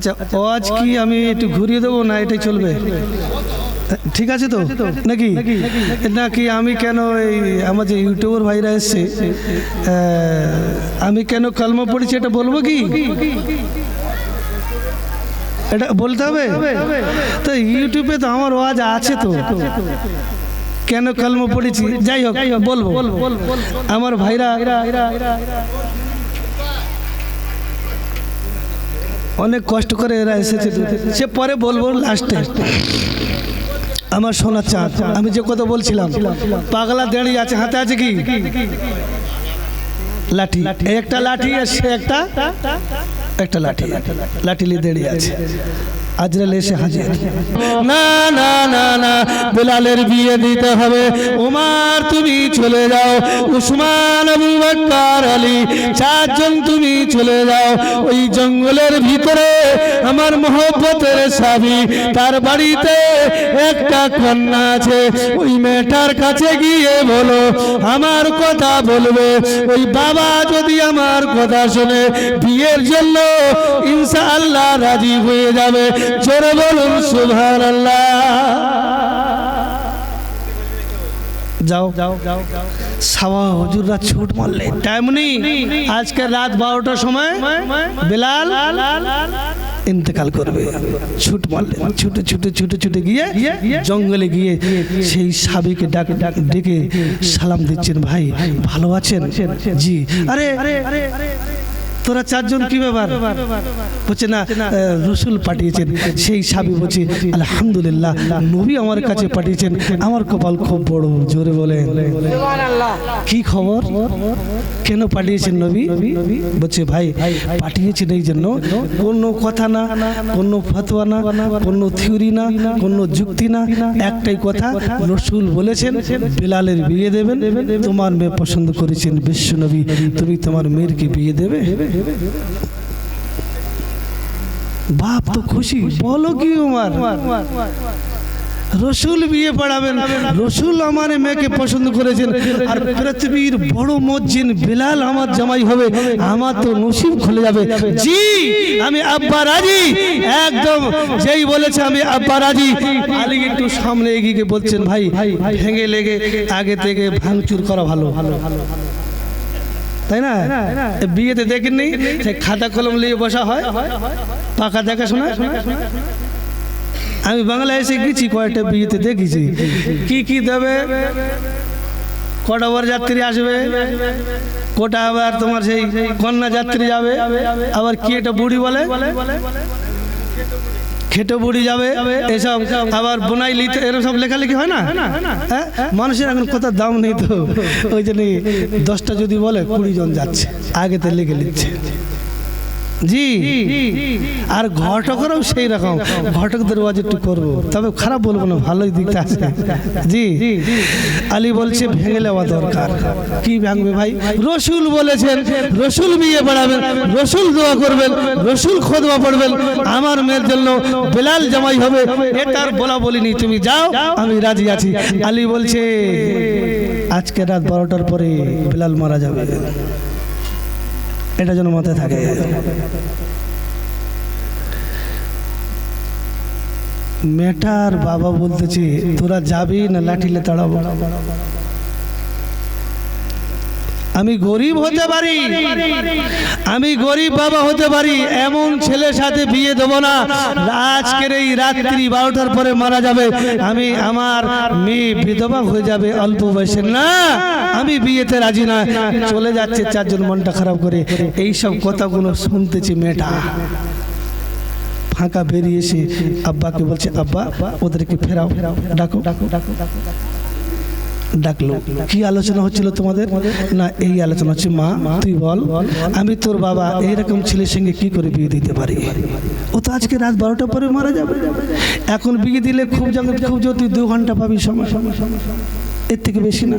আচ্ছা আওয়াজ কি আমি একটু ঘুরিয়ে দেবো না এটাই চলবে? ঠিক আছে তো? নাকি? নাকি? আমি কেন এই আমার যে ইউটিউবার ভাইরা এসছে আমি কেন কলম পড়েছি এটা বলব কি? এটা বলতে হবে? তো ইউটিউবে তো আমার আওয়াজ আছে তো। কেন কলম পড়েছি? যাই হোক বলব। আমার ভাইরা অনেক কষ্ট করে এরা এসেছে। সে পরে বলব লাস্টে আমার সোনার চাঁদ, আমি যে কথা বলছিলাম, পাগলা দাঁড়িয়ে আছে, হাতে আছে কি? লাঠি। একটা লাঠি আর সে একটা একটা লাঠি। লাঠি নিয়ে দাঁড়িয়ে আছে। আজরাল এসে হাজির। না না না না, বেলালের বিয়ে দিতে হবে। উমার, তুমি চলে যাও। উসমান, আবু বকর আলী, চারজন তুমি চলে যাও। ওই জঙ্গলের ভিতরে আমার মোহব্বতের সাবি তার বাড়িতে একটা কন্যা আছে। ওই মেয়েটার কাছে গিয়ে বলো, আমার কথা বলবে। ওই বাবা যদি আমার কথা শুনে, বিয়ের জন্য ইনশাআল্লাহ রাজি হয়ে যাবে। জোরে বলুন সুভান যাও যাও যাও সাবা হুজুররা ছুট মারলে নেই আজকে রাত বারোটার সময় বেলাল ইন্তেকাল করবে ছুট মারলে ছুটে ছুটে ছুটে ছুটে গিয়ে জঙ্গলে গিয়ে সেই সাবিকে ডাকে ডাকে ডেকে সালাম দিচ্ছেন ভাই ভালো আছেন জি আরে তোরা চারজন কি ব্যাপার? বলছে না রসুল পাঠিয়েছেন সেই সাবি বলছে আলহামদুলিল্লাহ নবী আমার কাছে পাঠিয়েছেন আমার কপাল খুব বড় জোরে বলে কি খবর? কেন পাঠিয়েছেন নবী? বলছে ভাই পাঠিয়েছেন এই জন্য কোনো কথা না কোনো ফতোয়া না কোনো থিওরি না কোনো যুক্তি না একটাই কথা রসুল বলেছেন বিলালের বিয়ে দেবেন তোমার মেয়ে পছন্দ করেছেন বিশ্ব নবী। তুমি তোমার মেয়েরকে বিয়ে দেবে? বাপ তো খুশি। বলো কি উমার? রসুল বিয়ে পড়াবেন। রসুল আমার মেয়েকে পছন্দ করেছেন। আর পৃথিবীর বড় মসজিদ বিলাল আমার জামাই হবে। আমার তো নসিব খুলে যাবে। জি, আমি আব্বা রাজি। একদম যেই বলেছে আমি আব্বা রাজি। আলী একটু সামনে এগিয়ে গিয়ে বলছেন, ভাই, ভেঙে লেগে আগে থেকে ভাঙচুর করা ভালো। ভালো ভালো তাই না? বিয়েতে দেখেননি? সে খাতা কলম নিয়ে বসা হয়? পাকা দেখাশোনা আমি বাংলায় এসে গেছি কয়েকটা বিয়েতে দেখেছি। কি কি দেবে? কটা বার যাত্রী আসবে? কোটা আবার তোমার সেই কন্যা যাত্রী যাবে? আবার কি এটা বুড়ি বলে? খেটো বুড়ি যাবে, এসব আবার বোনাই লিতে এরকম সব লেখালেখি হয় না? হ্যাঁ? মানুষের এখন কোথাও দাম নেই তো। ওই জন্য দশটা যদি বলে কুড়ি জন যাচ্ছে আগেতে লিখে নিচ্ছে। জি। আর ঘটকেরও সেই রকম। ঘটকদের ওয়াজ একটু করব। তবে খারাপ বলব না, ভালোই দিকটা আছে। জি। আলী বলছে, ভেঙে নেওয়া দরকার। কি ভাঙবে ভাই? রসুল বলেছেন, রসুল বিয়ে পড়াবেন, রসুল দোয়া করবেন, রসুল খোদবা পড়বেন। আমার মেয়ের জন্য বেলাল জামাই হবে এটার বলা বলিনি তুমি যাও, আমি রাজি আছি। আলী বলছে, আজকে রাত বারোটার পরে বেলাল মারা যাবে। এটা যেন মাথায় থাকে। মেটার বাবা বলতেছি তোরা যাবি না লাঠিলে তাড়াবো? আমি গরিব হতে পারি, আমি গরিব বাবা হতে পারি, এমন ছেলের সাথে বিয়ে দেবো না। আজকের এই রাত্রি বারোটার পরে মারা যাবে। আমি আমার মেয়ে বিধবা হয়ে যাবে অল্প বয়সে না, আমি বিয়েতে রাজি না। চলে যাচ্ছে, চারজন মনটা খারাপ করে। এই সব কথাগুলো শুনতেছি মেয়েটা। ফাঁকা বেরিয়ে এসে আব্বাকে বলছে, আব্বা, ওদেরকে ফেরাও ডাকো ডাকো ডাকো ডাকো। ডাকলো। কি আলোচনা হচ্ছিল তোমাদের? না, এই আলোচনা হচ্ছে, মা, তুই বল, আমি তোর বাবা এইরকম ছেলের সঙ্গে কি করে বিয়ে দিতে পারি? ও তো আজকে রাত বারোটা পরে মারা যাবে। এখন বিয়ে দিলে খুব যখন খুব যদি দু ঘণ্টা পাবি সময়। এর থেকে বেশি না।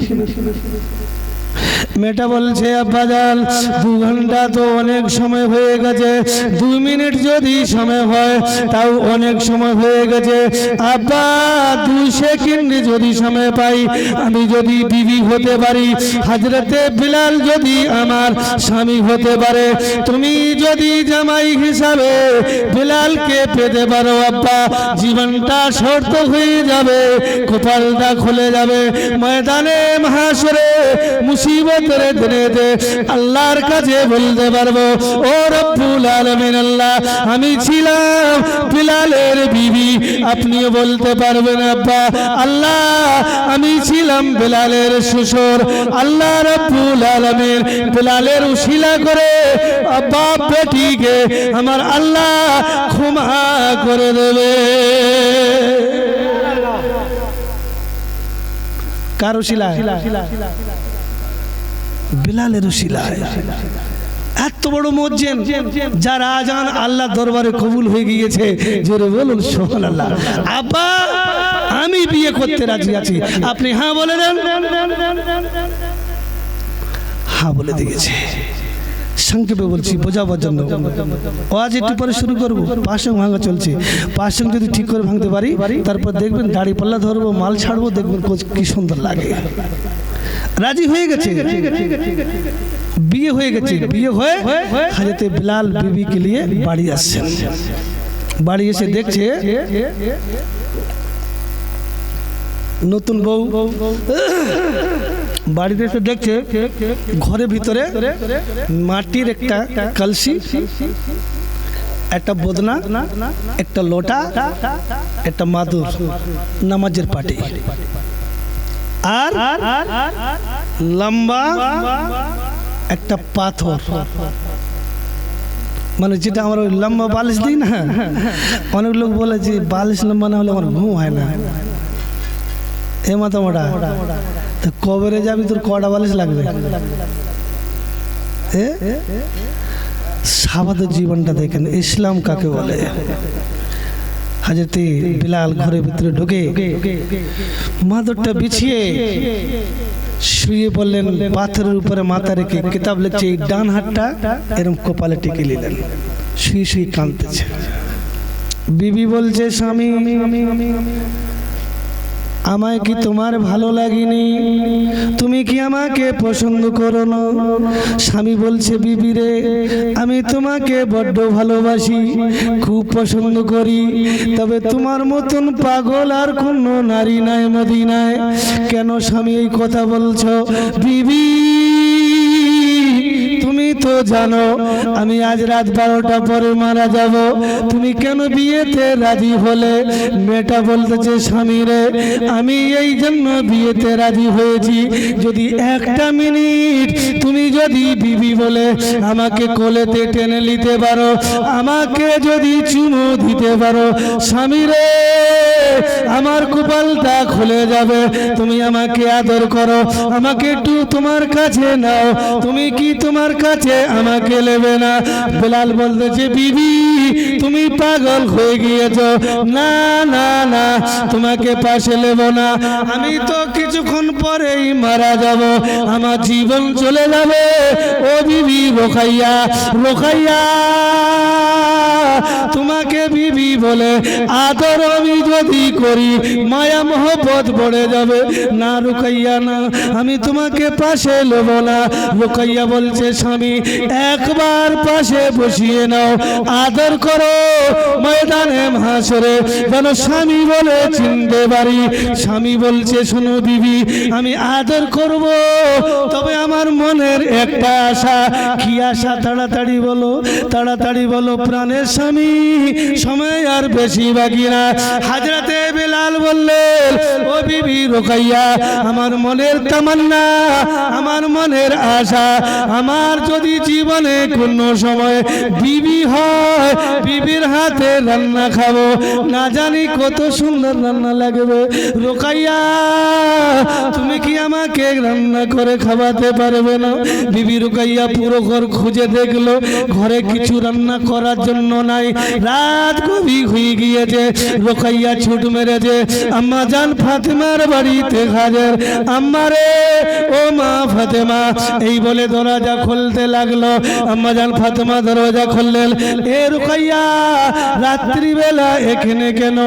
মেয়েটা বলছে আব্বাজান দু ঘণ্টা তো অনেক সময় হয়ে গেছে। দুই মিনিট যদি সময় হয়, তাও অনেক সময় হয়ে গেছে। আব্বা দু সেকেন্ড যদি সময় পাই, আমি যদি বিবি হতে পারি, হাজরতে বিলাল যদি আমার স্বামী হতে পারে, তুমি যদি জামাই হিসাবে বিলালকে পেতে পারো, আব্বা, জীবনটা শর্ত হয়ে যাবে, কপালটা খুলে যাবে। ময়দানে মহাসরে মুসিবতের দিনেতে আল্লাহর কাছে বলতে পারব, ও রব্বুল আলামিন আল্লাহ, আমি ছিলাম বিলালের বিবি। আপনিও বলতে পারবেন, আব্বা, আল্লাহ, আমি ছিলাম বিলালের শ্বশুর। আল্লাহ রব্বুল আলামিন বিলালের উশিলা করে আব্বা বেটিকে আমার আল্লাহ ক্ষমা করে দেবে। কার উশিলায় বিলালের উশিলায় এত বড় মজ্জেন যার আজান আল্লাহ দরবারে কবুল হয়ে গিয়েছে। জোরে বলুন সোহান আল্লাহ আব্বা, আমি বিয়ে করতে রাজি আছি। আপনি হ্যাঁ বলে দেন। হ্যাঁ বলে দিয়েছে। সংক্ষেপে বলছি, বোঝাবার জন্য। আজ একটু পরে শুরু করব। পাঁচসং ভাঙা চলছে। পাঁচসং যদি ঠিক করে ভাঙতে পারি, তারপর দেখবেন দাড়ি পাল্লা ধরবো, মাল ছাড়বো, দেখবেন কি সুন্দর লাগে। রাজি হয়ে গেছে? বিয়ে হয়ে গেছে। বিয়ে হয়ে হাজরতে বিলাল বিবিকে নিয়ে বাড়ি আসছেন। বাড়ি এসে দেখছে, নতুন বউ। বাড়িতে এসে দেখছে ঘরের ভিতরে মাটির একটা কলসি, একটা বদনা, একটা লোটা, একটা মাদুর নামাজের পাটি। আর লম্বা একটা পাথর। মানে যেটা আমার ওই লম্বা বালিশ দিই না, অনেক লোক বলে যে বালিশ লম্বা না হলে আমার ঘুম হয় না। এ মাথা মোটা তো কবরে যাবি তোর কটা বালিশ লাগবে? সাবাদের জীবনটা দেখেন, ইসলাম কাকে বলে? হাজরতে বিলাল ঘরের ভিতরে ঢুকে মাদরটা বিছিয়ে শুয়ে বললেন পাথরের উপরে মাথা রেখে কিতাব লিখছে, এই ডান হাতটা এরকম কপালে টিকে নিলেন, শুয়ে শুয়ে কাঁদতেছে। বিবি বলছে, স্বামী আমায় কি তোমার ভালো লাগেনি? তুমি কি আমাকে পছন্দ করো না স্বামী বলছে, বিবি রে, আমি তোমাকে বড্ড ভালোবাসি, খুব পছন্দ করি। তবে তোমার মতন পাগল আর কোনো নারী নাই মদিনায়। কেন স্বামী এই কথা বলছো? বিবি তুমি তো জানো, আমি আজ রাত বারোটা পরে মারা যাব। তুমি কেন বিয়েতে রাজি হলে? মেয়েটা বলতেছে, স্বামী রে, আমি এই জন্য বিয়েতে রাজি হয়েছি। যদি একটা মিনিট তুমি যদি বিবি বলে আমাকে কোলেতে টেনে নিতে পারো, আমাকে যদি চুমু দিতে পারো, স্বামী রে, আমার কপালটা খুলে যাবে। তুমি আমাকে আদর করো, আমাকে একটু তোমার কাছে নাও। তুমি কি তোমার কাছে আমাকে নেবে না। বেলাল বলতেছে বিবি, তুমি পাগল হয়ে গিয়েছ। না না না, তোমাকে পাশে নেব না। আমি তো কিছুক্ষণ পরেই মারা যাব। আমার জীবন চলে যাবে। ও বিবি রোখাইয়া রোখাইয়া, তোমাকে বিবি বলে আদর আমি যদি করি, মায়া মোহব্বত পড়ে যাবে। না রুকাইয়া না, আমি তোমাকে পাশে নেব না। রুকাইয়া বলছে, স্বামী একবার পাশে বসিয়ে নাও। আদর করো ময়দানে হাসরে যেন স্বামী বলে চিনতে পারি। স্বামী বলছে, শোনো বিবি আমি আদর করব। তবে আমার মনের একটা আশা। কি আশা? তাড়াতাড়ি বলো তাড়াতাড়ি বলো, প্রাণের স্বামী, সময় আর বেশি বাকি না। হাজরাতে বেলাল বললেন, ও বিবি রোকাইয়া, আমার মনের তামান্না, আমার মনের আশা, আমার যদি জীবনে কোনো সময় বিবি হয়, বিবির হাতে রান্না খাব। না জানি কত সুন্দর রান্না লাগবে। রোকাইয়া, তুমি কি আমাকে রান্না করে খাওয়াতে পারবে না? বিবি রোকাইয়া পুরো ঘর খুঁজে দেখল। ঘরে কিছু রান্না করার জন্য নাই। রাত কবি হয়ে গিয়েছে। রোকাইয়া ছুট মেরেছে। আম্মা জান ফাতেমার বাড়িতে হাজার। আম্মারে ও মা ফাতেমা, এই বলে দরজা খুলতে লাগল। আম্মা জান ফাতেমা দরজা খুললেন। এ রুকাইয়া, রাত্রিবেলা এখানে কেন?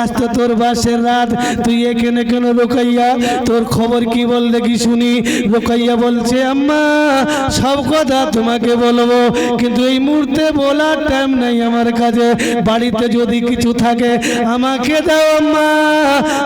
আজ তো তোর বাসের রাত। তুই এখানে কেন রুকাইয়া? তোর খবর কি বল দেখি শুনি। রুকাইয়া বলছে, আম্মা, সব কথা তোমাকে বলব। কিন্তু এই মুহূর্তে বলার টাইম নাই আমার কাছে। বাড়িতে যদি কিছু থাকে, আমাকে দাও আম্মা।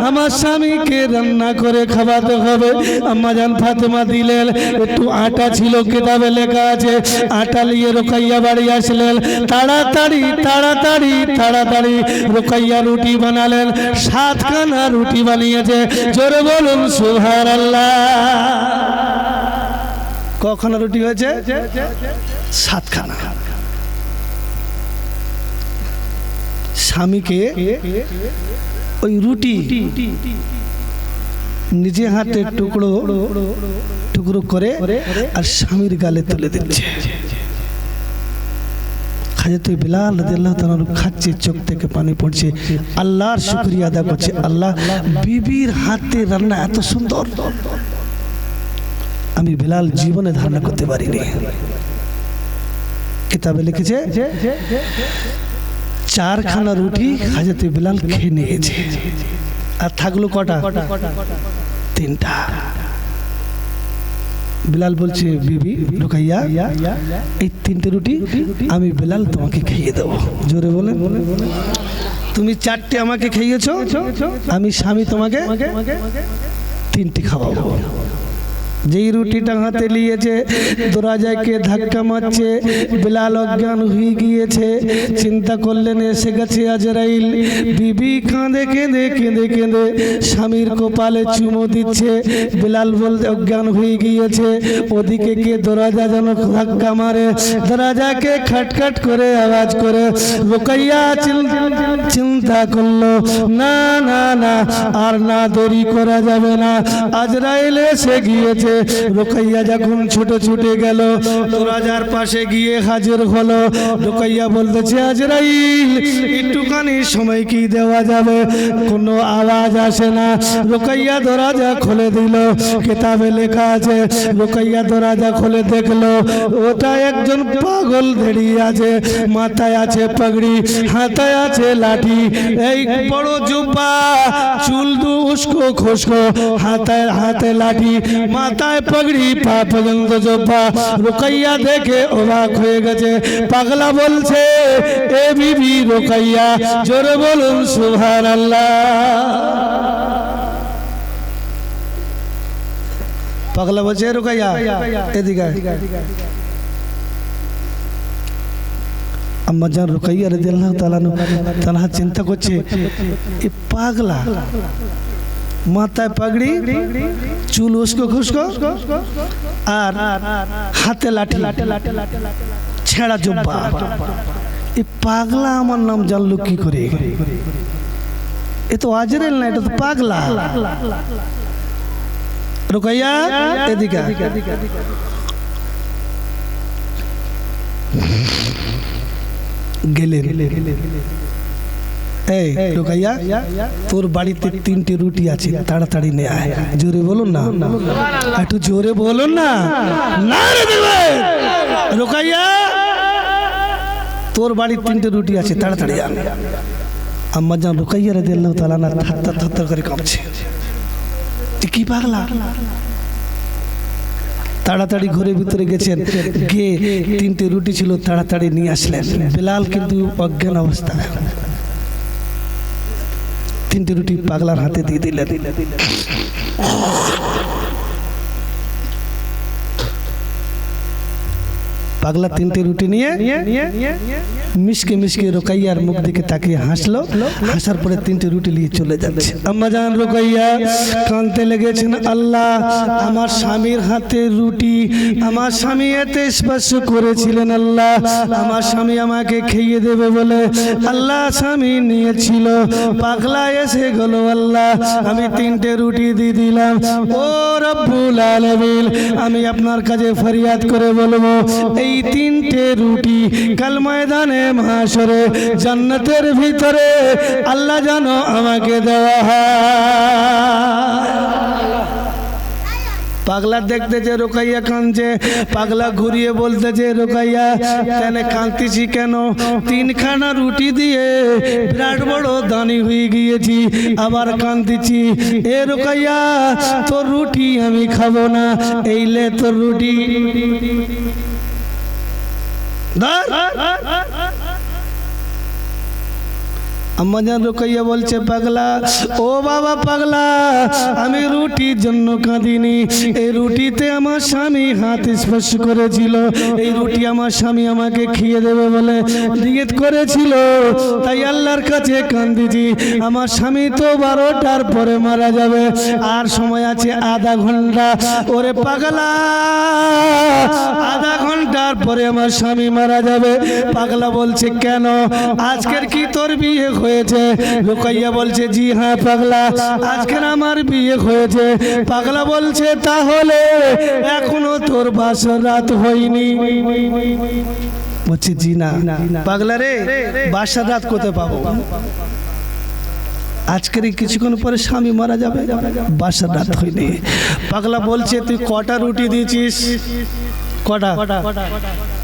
আমার স্বামীকে রান্না করে খাওয়াতে হবে। আম্মা জান ফাতেমা দিলেন, একটু আটা ছিল কেতাবে লেখা আছে আটা নিয়ে রোকাইয়া বাড়ি আসলেন। তাড়াতাড়ি তাড়াতাড়ি তাড়াতাড়ি রোকাইয়া রুটি বানালেন। সাতখানা রুটি বানিয়েছে। জোরে বলুন সুহার কখানা রুটি হয়েছে? সাতখানা। স্বামীকে ওই রুটি নিজে হাতে টুকরো টুকরো করে আর স্বামীর গালে তুলে দিচ্ছে। তুই বিলাল রাদিয়াল্লাহু তাআলা খাচ্ছে, চোখ থেকে পানি পড়ছে। আল্লাহর শুকরিয়া আদা করছে। আল্লাহ বিবির হাতে রান্না এত সুন্দর। আমি বিলাল জীবনে ধারণা করতে পারিনি। কিতাবে লিখেছে, চারখানা রুটি হাজরতে বিলাল খেয়ে নিয়েছে। আর থাকল কটা? তিনটা। বিলাল বলছে বিবি ঢুকাইয়া এই তিনটে রুটি আমি বিলাল তোমাকে খেয়ে দেবো। জোরে বলে তুমি চারটে আমাকে খাইয়েছো আমি স্বামী তোমাকে তিনটি খাওয়াবো। যেই রুটিটা হাতে নিয়েছে দোরাজাকে ধাক্কা মারছে, বিলাল অজ্ঞান হয়ে গিয়েছে। চিন্তা করলেন, এসে গেছে আজরাইল। বিবি কাঁদে, কেঁদে কেঁদে কেঁদে স্বামীর কপালে চুমো দিচ্ছে। বিলাল বলতে, অজ্ঞান হয়ে গিয়েছে। ওদিকে কে দরজা যেন ধাক্কা মারে। দরাজাকে খাটখাট করে আওয়াজ করে, রোকাইয়া, চিন- চিন্তা করল। না না না, আর না দেরি করা যাবে না। আজরাইল এসে গিয়েছে। রোকাইয়া যখন ছুটে ছুটে গেল দরজার পাশে গিয়ে হাজির হলো। রোকাইয়া বলতেছে আজরাইল, একটুখানি সময় কি দেওয়া যাবে? কোনো আওয়াজ আসে না। রোকাইয়া দরজা খুলে দিল, কিতাবে লেখা আছে। রোকাইয়া দরজা খুলে দেখল, ওটা একজন পাগল দাঁড়িয়ে আছে। মাথায় আছে পাগড়ি, হাতায় আছে লাঠি। এই বড় জুব্বা, চুল দু উস্কো খুস্কো, হাতায়, হাতে লাঠি মাথায় পাগড়ি পা পর্যন্ত জুব্বা রোকাইয়া দেখে অবাক হয়ে গেছে। পাগলা বলছে, এ বিবি রোকাইয়া, জোরে বলুন সুভান আল্লাহ পাগলা বলছে, "এ রোকাইয়া, এদিকে। আম্মা জান রুকাইয়া রাদিয়াল্লাহু আনহু তানহা চিন্তা করছে, এ পাগলা মাথায় পাগড়ি, চুল উস্কো খুস্কো, আর হাতে লাঠি। ছেঁড়া জব্বা। এ পাগলা আমার নাম জানলো কি করে? এ তো আজরেল না, এটা তো পাগলা। রুকাইয়া, এদিকে আয়। গেলেন। এই তোর বাড়িতে তিনটে রুটি আছে তাড়াতাড়ি নে আয়। জোরে বলুন না। একটু জোরে বলুন না। না রুকাইয়া তোর বাড়ির তিনটে রুটি আছে তাড়াতাড়ি আন। আম্মা জান রুকাইয়া রে দিল্লাহ তালা না থাত্তার থাত্তার করে কাঁপছে। কি পাগলা। তাড়াতাড়ি ঘরের ভিতরে গেছেন গিয়ে তিনটে রুটি ছিল তাড়াতাড়ি নিয়ে আসলেন। বেলাল কিন্তু অজ্ঞান অবস্থায়। তিনটে রুটি পাগলার হাতে দিয়ে দিলেন। পাগলা তিনটে রুটি নিয়ে মিশকে মিশকে রোকাইয়ার মুখ দিকে তাকিয়ে হাসলো। হাসার পরে তিনটে রুটি নিয়ে চলে যাচ্ছে। আম্মা জান, রোকাইয়া, কানতে লেগেছেন আল্লাহ, আমার স্বামীর হাতে রুটি, আমার স্বামী এতে স্পর্শ করেছিলেন আল্লাহ, আমার স্বামী আমাকে খেয়ে দেবে বলে আল্লাহ স্বামী নিয়েছিল। পাগলা এসে গেল আল্লাহ, আমি তিনটে রুটি দিয়ে দিলাম। ও রব্বুল আলামিন, আমি আপনার কাছে ফরিয়াদ করে বলব, এই এই তিনটে রুটি, কাল ময়দানে মাসরে জান্নাতের ভিতরে আল্লাহ যেন আমাকে দেওয়া পাগলা দেখতে যে রোকাইয়া কাঁদছে, পাগলা ঘুরিয়ে বলতে যে রোকাইয়া কেন কাঁদতেছি কেন? তিনখানা রুটি দিয়ে বিরাট বড় দানি হয়ে গিয়েছি, আবার কাঁদতেছি। এ রোকাইয়া, তোর রুটি আমি খাব না এইলে তোর রুটি। আম্মাজান রোকাইয়া বলছে, পাগলা, ও বাবা পাগলা, আমি রুটির জন্য কাঁদিনি। এই রুটিতে আমার স্বামী হাত স্পর্শ করেছিল। এই রুটি আমার স্বামী আমাকে খেয়ে দেবে বলে নিয়ত করেছিল। তাই আল্লাহর কাছে কান্দিছি। আমার স্বামী তো বারোটার পরে মারা যাবে। আর সময় আছে আধা ঘণ্টা। ওরে পাগলা, আধা ঘণ্টার পরে আমার স্বামী মারা যাবে। পাগলা বলছে, কেন? আজকের কি তোর বিয়ে হয়েছে? রুকাইয়া বলছে, জি হ্যাঁ পাগলা। আজকের আমার বিয়ে হয়েছে। পাগলা বলছে, তাহলে এখনও তোর বাসর রাত হয়নি। বলছে, জি না। পাগলা রে, বাসার রাত কোথায় পাবো? আজকের কিছুক্ষণ পরে স্বামী মারা যাবে। বাসার রাত হয়নি। পাগলা বলছে, তুই কটা রুটি দিয়েছিস? কটা?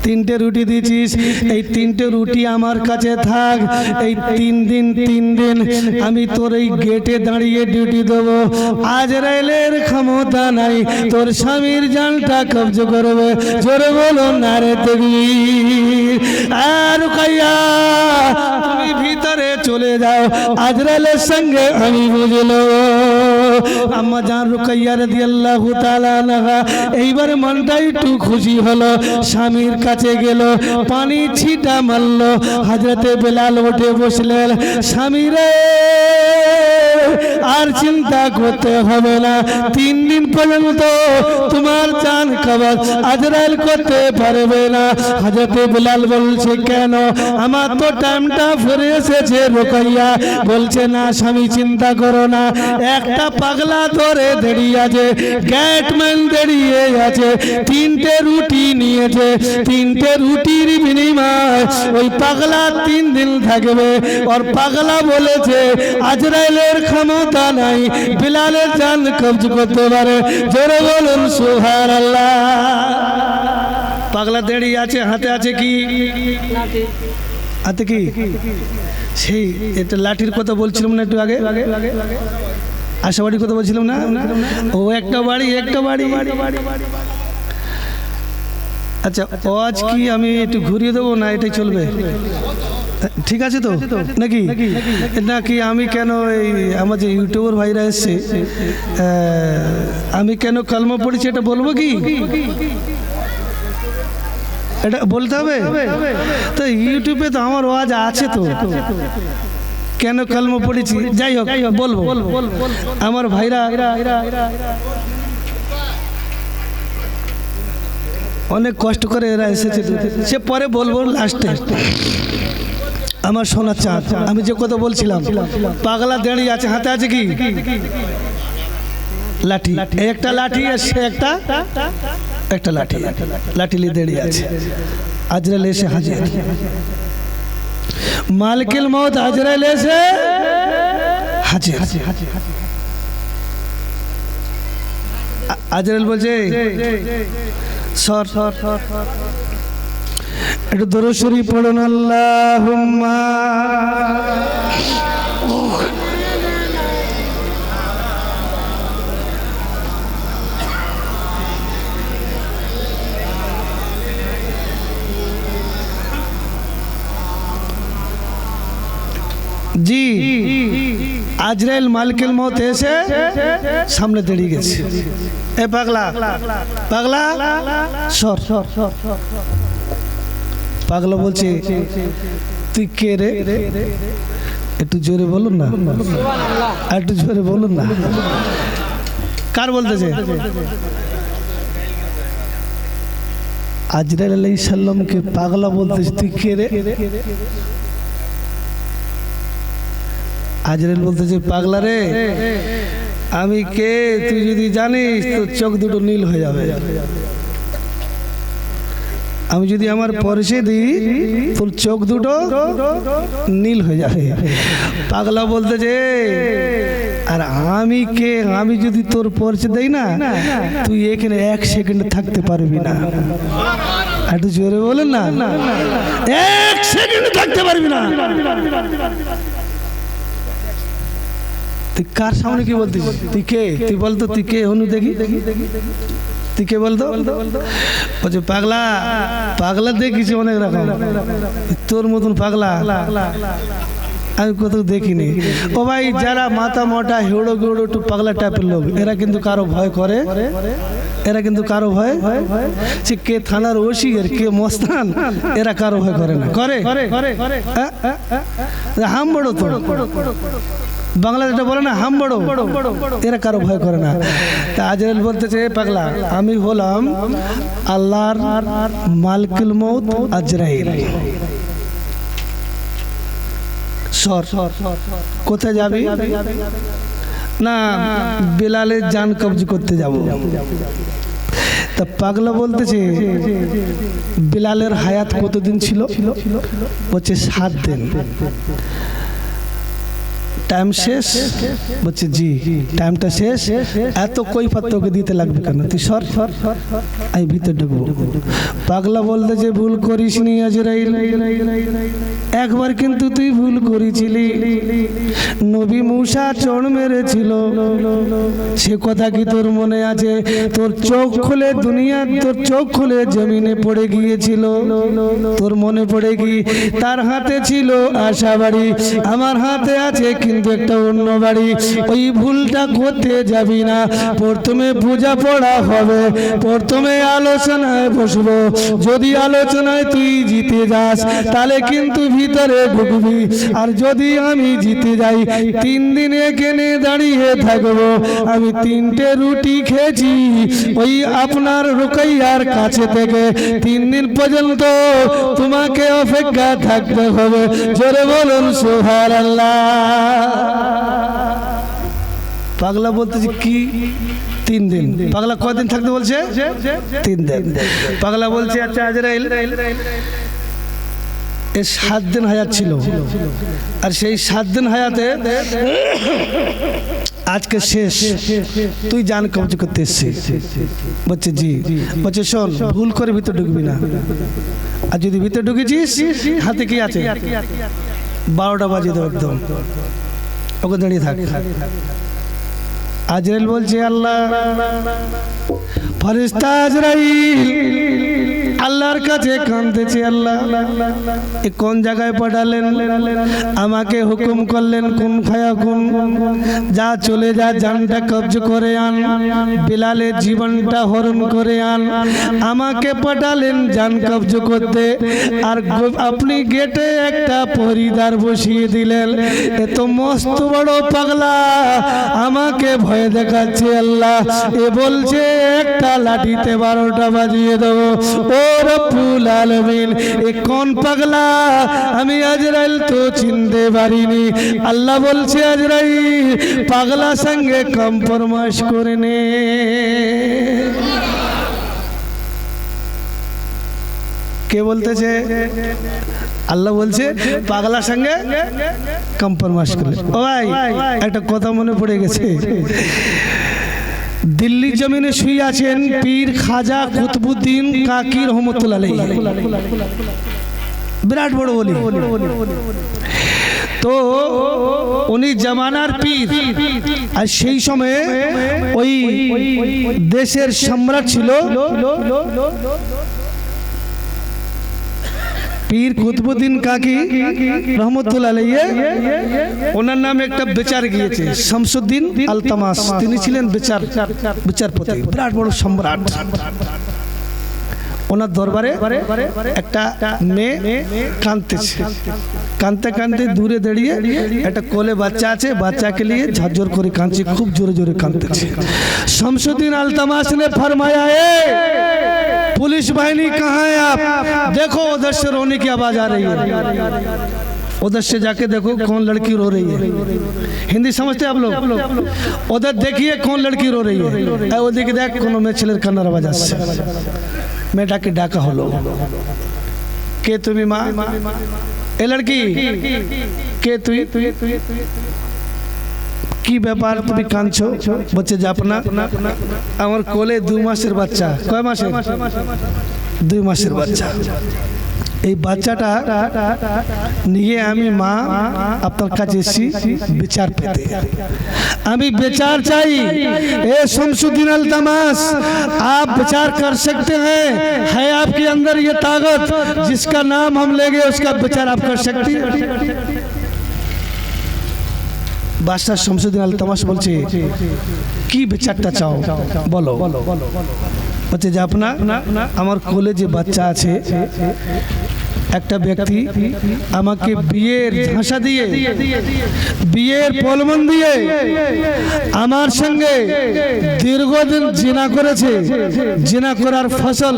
তিনটে রুটি দিয়েছিস এই তিনটে রুটি আমার কাছে থাক। এই তিন দিন তিন দিন আমি তোর এই গেটে দাঁড়িয়ে ডিউটি দেবো। আজ রেলের ক্ষমতা নাই তোর স্বামীর জানটা কবজ করবে। জোরে বলো না রে তুমি আর কাইয়া তুমি ভিতরে চলে যাও আজরালের সঙ্গে আমি বুঝলো আম্মা জান রুকাইয়া রাদিয়াল্লাহু তাআলা আনহা, এইবার মনটা একটু খুশি হলো, স্বামীর কাছে গেল, পানি ছিটা মারল হযরতে বেলাল উঠে বসলেন, স্বামী রে, আর চিন্তা করতে হবে না, তিন দিন পর্যন্ত তোমার চান কবজ আজরাইল করতে পারবে না। হযরতে বেলাল বলছে, কেন? আমার তো টাইমটা ফুরে এসেছে রোকাইয়া। বলছে, না স্বামী, চিন্তা করো না, একটা পাগলা ধরে দাঁড়িয়ে আছে গ্যাটম্যান দাঁড়িয়ে আছে, তিনটে রুটি নিয়েছে, তিনটে রুটির বিনিময় ওই পাগলা তিন দিন থাকবে। আর পাগলা বলেছে, আজরাইলের ক্ষমতা নাই, বিলালের জান কবজ করতে পারে। জোরে বলুন সুহার আল্লাহ পাগলা দাঁড়িয়ে আছে, হাতে আছে কি? হাতে কি? সেই, এটা লাঠির কথা বলছিলাম না একটু আগে? আশাবাড়ির কথা বলছিলাম না? ও একটা বাড়ি একটা বাড়ি। আচ্ছা ও আজ কি আমি একটু ঘুরিয়ে দেবো না এটাই চলবে? ঠিক আছে তো? নাকি? নাকি? আমি কেন এই আমার যে ইউটিউবার ভাইরা এসছে আমি কেন কালমা পড়েছি এটা বলব কি? এটা বলতে হবে? তো ইউটিউবে তো আমার ওয়াজ আছে তো। কেন কলম পড়েছি? যাই হোক, বলব। আমার ভাইরা, অনেক কষ্ট করে এরা এসেছে সে পরে বলব লাস্টে আমার সোনা চাঁদ, আমি যে কথা বলছিলাম, পাগলা দাঁড়িয়ে আছে, হাতে আছে কি? লাঠি। একটা লাঠি সে একটা একটা লাঠি। লাঠি নিয়ে দাঁড়িয়ে আছে। আজরাল এসে হাজির। মালকিল মত আজরাইল এসে হাজির। আ- আজরাল বলছে, সর সর সর একটু দরশরী পড়ুন আল্লাহ জি। আজরাইল মালিকের মত এসে সামনে দাঁড়িয়ে গেছে। এ পাগলা পাগলা, সর সর সর পাগলা বলছে, তুই কে রে? একটু জোরে বলুন না। একটু জোরে বলুন না। কার বলতেছে? আজরাইল আলাইহিস সাল্লামকে পাগলা বলতেছে, তুই কে রে? আজরাইল বলতেছে পাগলা রে আমি কে? তুই যদি জানিস তোর চোখ দুটো নীল হয়ে যাবে। আমি যদি আমার পরিচয় দিই তোর চোখ দুটো নীল হয়ে যাবে। পাগলা বলতে যে আর আমি কে? আমি যদি তোর পরিচয় দেই না তুই এখানে এক সেকেন্ড থাকতে পারবি না। একটু জোরে বলেন না। এক সেকেন্ড থাকতে পারবি না। তুই কার সামনে কি বলতিস? তুই কে? তুই বলতো তুই কে হনু দেখি? তুই কে বলতো? বলছে পাগলা পাগলা দেখিস অনেক রকম। তোর মতন পাগলা আমি কোথাও দেখিনি। ও ভাই যারা মাথা মোটা হেউড়ো গেউড়ো একটু পাগলা টাইপের লোক এরা কিন্তু কারও ভয় করে। এরা কিন্তু কারও ভয় সে কে থানার ওসি আর কে মস্তান এরা কারও ভয় করে না। করে? হ্যাঁ? হাম বড় তো। বাংলা যেটা বলে না, হাম বড়। এরা কারও ভয় করে না। তা আজরাইল বলতেছে, "এ পাগলা, আমি হলাম আল্লাহর মালকুল মৌত আজরাইল। সর, কোথায় যাবি? না, বেলালের জান কবজ করতে যাব। তা পাগলা বলতেছে, বিলালের হায়াত কতদিন ছিল? বলছে, সাত দিন। টাইম শেষ বলছে জি টাইমটা শেষ এত কই তোকে দিতে লাগবে কেন তুই সর আমি ভিতরে ঢুকবো পাগলা বলতে যে ভুল করিস নি আজরাইল একবার কিন্তু তুই ভুল করেছিলি নবী মূসা চড় মেরেছিল সে কথা কি তোর মনে আছে তোর চোখ খুলে দুনিয়া তোর চোখ খুলে জমিনে পড়ে গিয়েছিল তোর মনে পড়ে গিয়ে তার হাতে ছিল আশা বাড়ি আমার হাতে আছে কিন্তু একটা অন্য বাড়ি, ওই ভুলটা করতে যাবি না। প্রথমে পূজা পড়া হবে, প্রথমে আলোচনায় বসবো। যদি আলোচনায় তুই জিতে যাস, তাহলে কিন্তু ভিতরে ঢুকবি। আর যদি আমি জিতে যাই, তিন দিন এখানে দাঁড়িয়ে থাকব। আমি তিনটে রুটি খেয়েছি, ওই আপনার রুকাইয়ার কাছে থেকে। তিন দিন পর্যন্ত তোমাকে অপেক্ষা থাকতে হবে। জোরে বলুন সোহার পাগলা বলতেছি কি? তিন দিন। পাগলা কয়দিন থাকতে বলছে? তিন দিন। পাগলা বলছে আচ্ছা আজরাইল, এ সাত দিন হায়াত ছিল। আর সেই সাত দিন হায়াতে আজকে শেষ। তুই জান কবজ করতে এসছিস। বলছে, জি। বলছে, শোন, ভুল করে ভিতরে ঢুকবি না। আর যদি ভিতরে ঢুকেছিস, হাতে কি আছে? বারোটা বাজে দেবো একদম। ওকে দাঁড়িয়ে থাক আজরাইল বলছে, আল্লাহ ফরিস্তা আজরাইল, আল্লাহর কাছে কাঁদতেছে, আল্লাহ, এ কোন জায়গায় পাঠালেন? আমাকে হুকুম করলেন, কোন খায়া কোন, যা চলে যা, জানটা কবজ করে আন, বিলালের জীবনটা হরণ করে আন। আমাকে পাঠালেন জান কবজ করতে, আর আপনি গেটে একটা পরিদার বসিয়ে দিলেন। এ তো মস্ত বড় পাগলা, আমাকে ভয় দেখাচ্ছে আল্লাহ। এ বলছে, একটা লাঠিতে বারোটা বাজিয়ে দেবো। ও রব্বুল আলমিন, এ কোন পাগলা? আমি আজরাইল তো চিনতে পারিনি। আল্লাহ বলছে, আজরাইল, পাগলা সঙ্গে কম্প্রোমাইজ করে নে। কে বলতেছে? আল্লাহ বলছে, পাগলার সঙ্গে কম্প্রোমাইজ করে ও ভাই, একটা কথা মনে পড়ে গেছে। দিল্লির জমিনে শুয়ে আছেন পীর খাজা কুতবুদ্দিন কাকি রহমতুল্লাহ। বিরাট বড় বলি। তো উনি জামানার পীর। আর সেই সময়ে ওই দেশের সম্রাট ছিল পীর কুতবুদ্দিন কাকি রহমতুল্লাহ ওনার নামে একটা বিচার গিয়েছে, শামসুদ্দিন আলতামাস। তিনি ছিলেন বিচার, বিচারপতি, বিরাট বড় সম্রাট। ওনার দরবারে একটা মেয়ে কাঁদতেছে। কাঁদতে কাঁদতে দূরে দাঁড়িয়ে একটা কোলে বাচ্চা আছে, বাচ্চাকে নিয়ে ঝাঁঝর করে কাঁদছে, খুব জোরে জোরে কাঁদতেছে। শামসুদ্দিন আলতামাস নে ফরমায়া पुलिस वाहिनी कहाँ है आप? देखो उधर से रोने की आवाज़ आ रही है। उधर से जाके देखो कौन लड़की रो रही है। हिंदी समझते आप लोग? उधर देखिए कौन लड़की रो रही है। वो देख देख कौन में छेलर कन्नर आवाज़ से मैं डाके डाका हो लो। के तुम्हें माँ? ए लड़की। के तुम्हें কি ব্যাপার তুমি কাঁদছো বলছে জাপনা আমার কোলে দুই মাসের বাচ্চা কয় মাসের দুই মাসের বাচ্চা এই বাচ্চাটা নিয়ে আমি মা আপনার কাছে এসেছি বিচার পেতে আমি বিচার চাই ए शमसुद्दीन अल तमास आप विचार कर सकते हैं है आपके अंदर ये ताकत जिसका नाम हम लेंगे उसका विचार आप कर सकते हैं বাদশাহ শমসুদ্দিন আল তামাস বলছে, কি বিচারটা চাও? বলো। বলছে যে, আপনা, আমার কোলে যে বাচ্চা আছে, একটা ব্যক্তি আমাকে বিয়ের ঝাঁসা দিয়ে, বিয়ের প্রলোভন দিয়ে আমার সঙ্গে দীর্ঘদিন জিনা করেছে। জিনা করার ফসল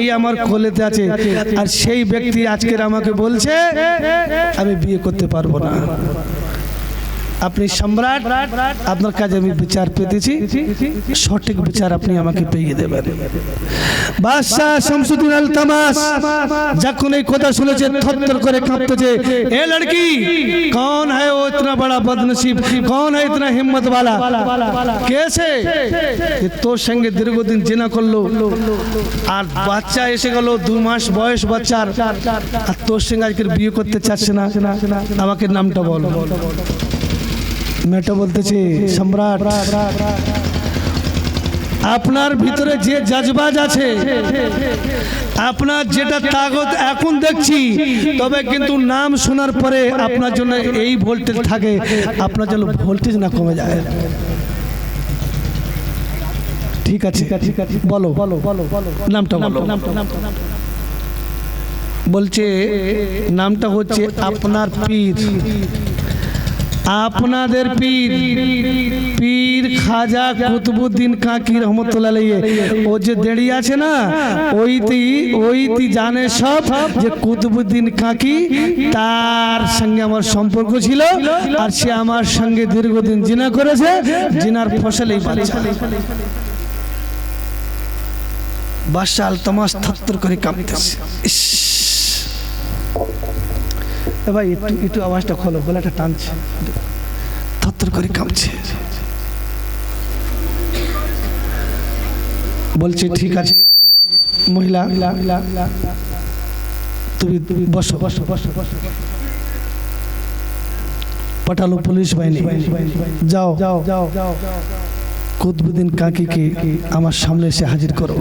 এই আমার কোলেতে আছে। আর সেই ব্যক্তি আজকের আমাকে বলছে, আমি বিয়ে করতে পারব না। আপনি সম্রাট আপনার কাছে আমি বিচার পেতেছি সঠিক বিচার আপনি আমাকে পেয়ে দেবেন বাদশাহ শামসুদ্দিন আল তামাস যখন এই কথা শুনেছে থরথর করে কাঁপতেছে এ লড়কি कौन है वो इतना बड़ा बदनसीब कौन है इतना हिम्मत वाला কেসে যে তোর সঙ্গে দীর্ঘদিন জেনা করলো আর বাচ্চা এসে গেল দু মাস বয়স বাচ্চার আর তোর সঙ্গে আজকের বিয়ে করতে চাচ্ছে না আমাকে নামটা বল মেটো বলতেছে, সম্রাট, আপনার ভিতরে যে জজবাজ আছে, আপনার যেটা তাগত এখন দেখছি, তবে কিন্তু নাম শোনার পরে আপনার জন্য এই ভোল্টেজ থাকে, আপনার জন্য ভোল্টেজ না কমে যায়। ঠিক আছে ঠিক আছে বলো বলো বলো বলো, নামটা বলো। বলছে, নামটা হচ্ছে আপনার পীর। আপনাদের পীর পীর খাজা কুতুবুদ্দিন কাকি রহমতুল্লাহ। ও যে দেড়ি আছে না, ওইতি ওইতি জানে সব যে কুতুবুদ্দিন কাকি তার সঙ্গে আমার সম্পর্ক ছিল আর সে আমার সঙ্গে দীর্ঘদিন জিনা করেছে, জিনার ফসল এই বাচ্চা আল তামাস থত্তর করে কাঁপতেছে। এ ভাই, একটু একটু আওয়াজটা খোলো, গলাটা টানছে। থত্তর করে কাঁপছে। বলছে, ঠিক আছে, মহিলা, তুমি তুমি বসো বসো বসো বসো। পাঠালো পুলিশ বাহিনী। যাও যাও যাও যাও। কুতবুদ্দিন কাকিকে আমার সামনে এসে হাজির করো।